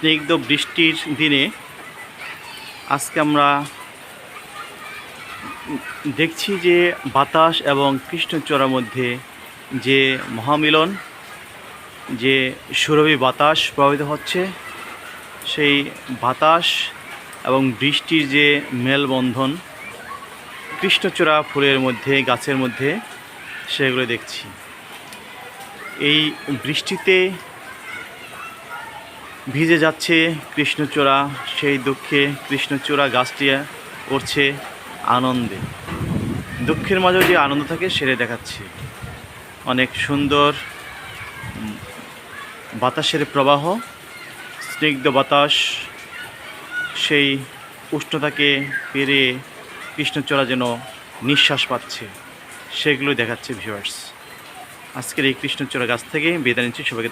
স্নিগ্ধ বৃষ্টির দিনে আজকে আমরা দেখছি যে বাতাস এবং কৃষ্ণচূড়ার মধ্যে যে মহামিলন, যে সুরভি বাতাস প্রবাহিত হচ্ছে, সেই বাতাস এবং বৃষ্টির যে মেলবন্ধন, কৃষ্ণচূড়া ফুলের মধ্যে, গাছের মধ্যে, সেগুলো দেখছি। এই বৃষ্টিতে ভিজে যাচ্ছে কৃষ্ণচূড়া, সেই দুঃখে কৃষ্ণচূড়া গাছটি করছে আনন্দে। দুঃখের মাঝেও যে আনন্দ থাকে সেরে দেখাচ্ছে। অনেক সুন্দর বাতাসের প্রবাহ, স্নিগ্ধ বাতাস, সেই উষ্ণতাকে পেরে কৃষ্ণচূড়া যেন নিঃশ্বাস পাচ্ছে সেগুলো দেখাচ্ছে ভিউয়ার্স আজকের এই কৃষ্ণচূড়া গাছ থেকে বিদায় নিচ্ছি, সবাইকে